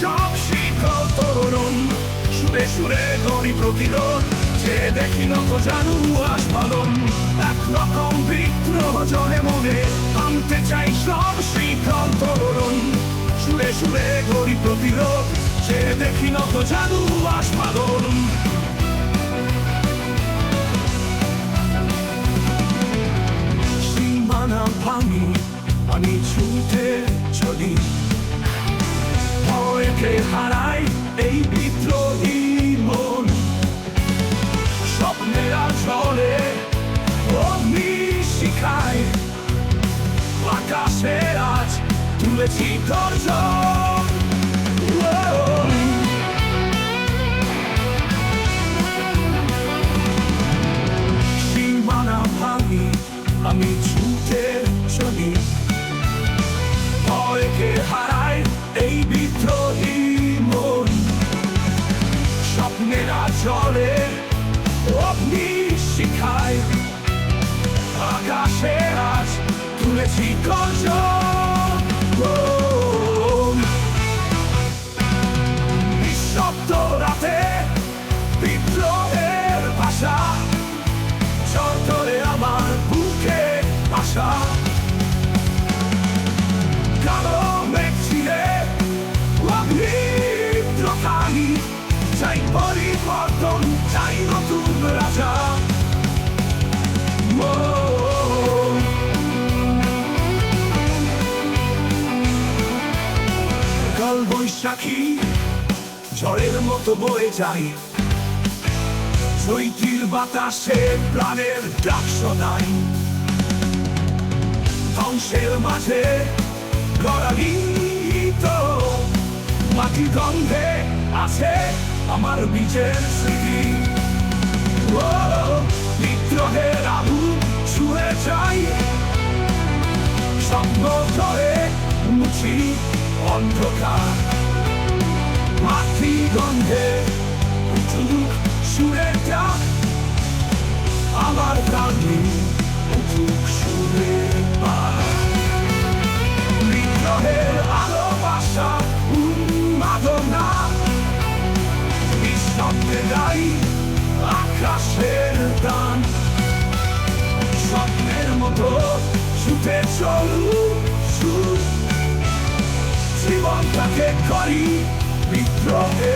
সব শিখল তরুণ সুরে সুরে ধরি প্রতিরোধ, যে দেখি নত জানু আসপালন এক রকম বিদ্রোহ জলে মনে, আনতে চাই সব শিখল তরুণ সুরে সুরে ধরি প্রতিরোধ, যে দেখি নত জানু আসপালন সীমানা ভাঙি, আমি ছুটে চলি। ভয়কে হারাই এই বিদ্রোহী মন। স্বপ্নেরা চলে অগ্নি শিখায়। আকাশে আজ তুলেছি গর্জন. সীমানা ভাঙি আমি ছুটে চলি ভয়কে হারাই চলে অগ্নি শিখায়। আকাশে আজ তুলেছি গর্জন। কাল বৈশাখী, ঝড়ের মতো বয়ে যায়। চৈতির বাতাসে প্রাণের ডাক শোনাই ধ্বংসের মাঝে গড়ালিত মাটি গন্ধে আছে আমার বীজের স্মৃতি। বিদ্রোহের আলু ছুঁয়ে যাই স্বপ্ন ধরে মুছি অন্ধকার। মাটি গন্ধে উঠুক সুরের ডাক। আমার প্রাণী উঠুক সুরের বিদ্রোহের ভালোবাসা উন্মাদনা। নিঃশব্দে গাই আকাশের গান স্বপ্নের মতো ছুটে চলু জীবনটাকে করি বিদ্রোহের গান